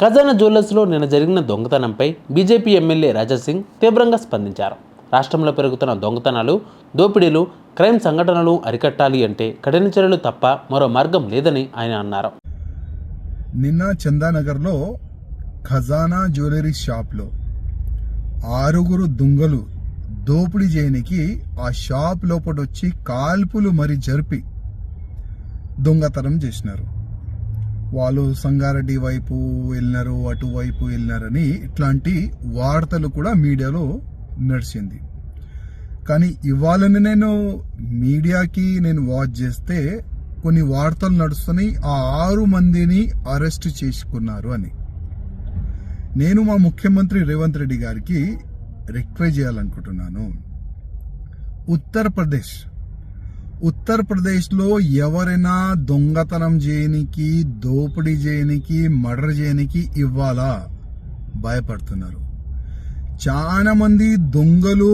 ఖజానా జ్యువెలర్స్లో నిన్న జరిగిన దొంగతనంపై బీజేపీ ఎమ్మెల్యే రాజాసింగ్ తీవ్రంగా స్పందించారు. రాష్ట్రంలో పెరుగుతున్న దొంగతనాలు దోపిడీలు క్రైమ్ సంఘటనలు అరికట్టాలి అంటే కఠిన చర్యలు తప్ప మరో మార్గం లేదని ఆయన అన్నారు. నిన్న చందానగర్లో ఖజానా జ్యువెలరీ షాప్లో ఆరుగురు దొంగలు దోపిడీ చేయనికి ఆ షాప్ లోపల వచ్చి కాల్పులు మరి జరిపి దొంగతనం చేసినారు. వాళ్ళు సంగారెడ్డి వైపు వెళ్ళినారు అటువైపు వెళ్ళినారని ఇట్లాంటి వార్తలు కూడా మీడియాలో నడిచింది. కానీ ఇవాళని నేను మీడియాకి నేను వాచ్ చేస్తే కొన్ని వార్తలు నడుస్తున్నాయి ఆ ఆరు మందిని అరెస్ట్ చేసుకున్నారు అని. నేను మా ముఖ్యమంత్రి రేవంత్ రెడ్డి గారికి రిక్వెస్ట్ చేయాలనుకుంటున్నాను. ఉత్తరప్రదేశ్ ఉత్తరప్రదేశ్లో ఎవరైనా దొంగతనం చేయనికి దోపిడీ చేయనికి మర్డర్ చేయనికి ఇవ్వాలా? భయపడుతున్నారు. చాలా మంది దొంగలు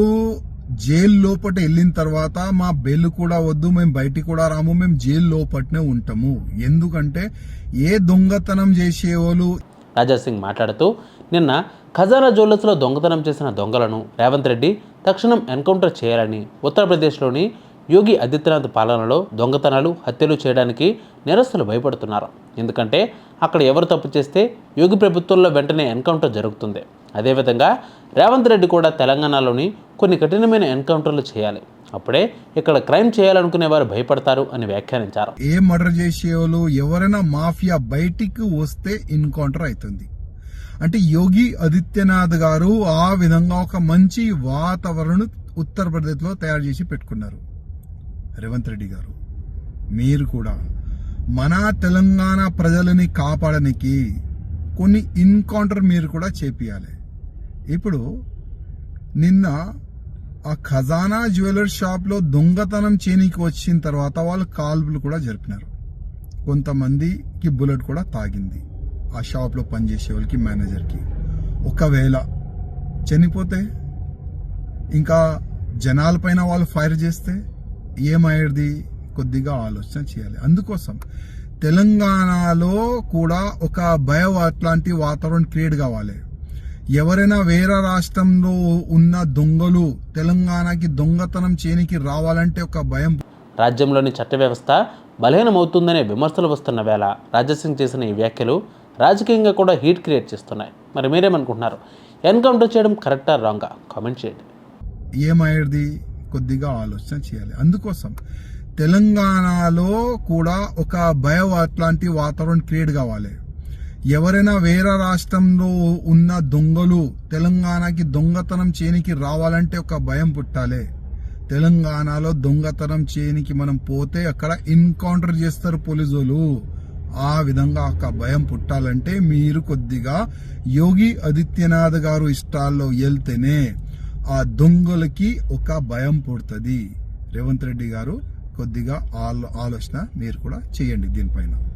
జైలు లోపట వెళ్ళిన తర్వాత మా బెల్ కూడా వద్దు మేము బయటికి కూడా రాము మేము జైలు లోపటనే ఉంటాము. ఎందుకంటే ఏ దొంగతనం చేసేవాళ్ళు రాజాసింగ్ మాట్లాడుతూ నిన్న ఖజానా జ్యువెలర్స్లో దొంగతనం చేసిన దొంగలను రేవంత్ రెడ్డి తక్షణం ఎన్కౌంటర్ చేయాలని ఉత్తరప్రదేశ్లోని యోగి ఆదిత్యనాథ్ పాలనలో దొంగతనాలు హత్యలు చేయడానికి నేరస్తులు భయపడుతున్నారు. ఎందుకంటే అక్కడ ఎవరు తప్పు చేస్తే యోగి ప్రభుత్వంలో వెంటనే ఎన్కౌంటర్ జరుగుతుంది. అదేవిధంగా రేవంత్ రెడ్డి కూడా తెలంగాణలోని కొన్ని కఠినమైన ఎన్కౌంటర్లు చేయాలి. అప్పుడే ఇక్కడ క్రైమ్ చేయాలనుకునే వారు భయపడతారు అని వ్యాఖ్యానించారు. ఏ మర్డర్ చేసేవాళ్ళు ఎవరైనా మాఫియా బయటికి వస్తే ఎన్కౌంటర్ అవుతుంది. అంటే యోగి ఆదిత్యనాథ్ గారు ఆ విధంగా ఒక మంచి వాతావరణం ఉత్తరప్రదేశ్లో తయారు చేసి పెట్టుకున్నారు. రేవంత్ రెడ్డి గారు. మీరు కూడా మన తెలంగాణ ప్రజలని కాపాడడానికి కొన్ని ఇన్కౌంటర్ మీరు కూడా చేపియాలి. ఇప్పుడు నిన్న ఆ ఖజానా జ్యువెలర్స్ షాప్లో దొంగతనం చేయనీకి వచ్చిన తర్వాత వాళ్ళు కాల్పులు కూడా జరిపినారు. కొంతమందికి బుల్లెట్ కూడా తాగింది. ఆ షాప్లో పనిచేసే వాళ్ళకి మేనేజర్కి. ఒకవేళ చనిపోతే ఇంకా జనాలపైన వాళ్ళు ఫైర్ చేస్తే ఏమయ్యేది కొద్దిగా ఆలోచన చేయాలి. అందుకోసం తెలంగాణలో కూడా ఒక భయం అట్లాంటి వాతావరణం క్రియేట్ కావాలి. ఎవరైనా వేరే రాష్ట్రంలో ఉన్న దొంగలు తెలంగాణకి దొంగతనం చేయనికి రావాలంటే ఒక భయం. రాజ్యంలోని చట్ట వ్యవస్థ బలహీనమవుతుందనే విమర్శలు వస్తున్న వేళ రాజాసింగ్ చేసిన ఈ వ్యాఖ్యలు రాజకీయంగా కూడా హీట్ క్రియేట్ చేస్తున్నాయి. మరి మీరేమనుకుంటున్నారు? ఎన్కౌంటర్ చేయడం కరెక్టా రాంగా? కామెంట్ చేయండి. ఏమయ్యేది కొద్దిగా ఆలోచన చేయాలి. అందుకోసం తెలంగాణలో కూడా ఒక భయం అట్లాంటి వాతావరణం క్రియేట్ కావాలి. ఎవరైనా వేరే రాష్ట్రంలో ఉన్న దొంగలు తెలంగాణకి దొంగతనం చేయనికి రావాలంటే ఒక భయం పుట్టాలి. తెలంగాణలో దొంగతనం చేయనికి మనం పోతే అక్కడ ఎన్కౌంటర్ చేస్తారు పోలీసులు. ఆ విధంగా ఒక భయం పుట్టాలంటే మీరు కొద్దిగా యోగి ఆదిత్యనాథ్ గారు ఇష్టాల్లో వెళ్తేనే ఆ దొంగలకి ఒక భయం పుడుతుంది. రేవంత్ రెడ్డి గారు కొద్దిగా ఆలో ఆలోచన మీరు కూడా చేయండి దీనిపైన.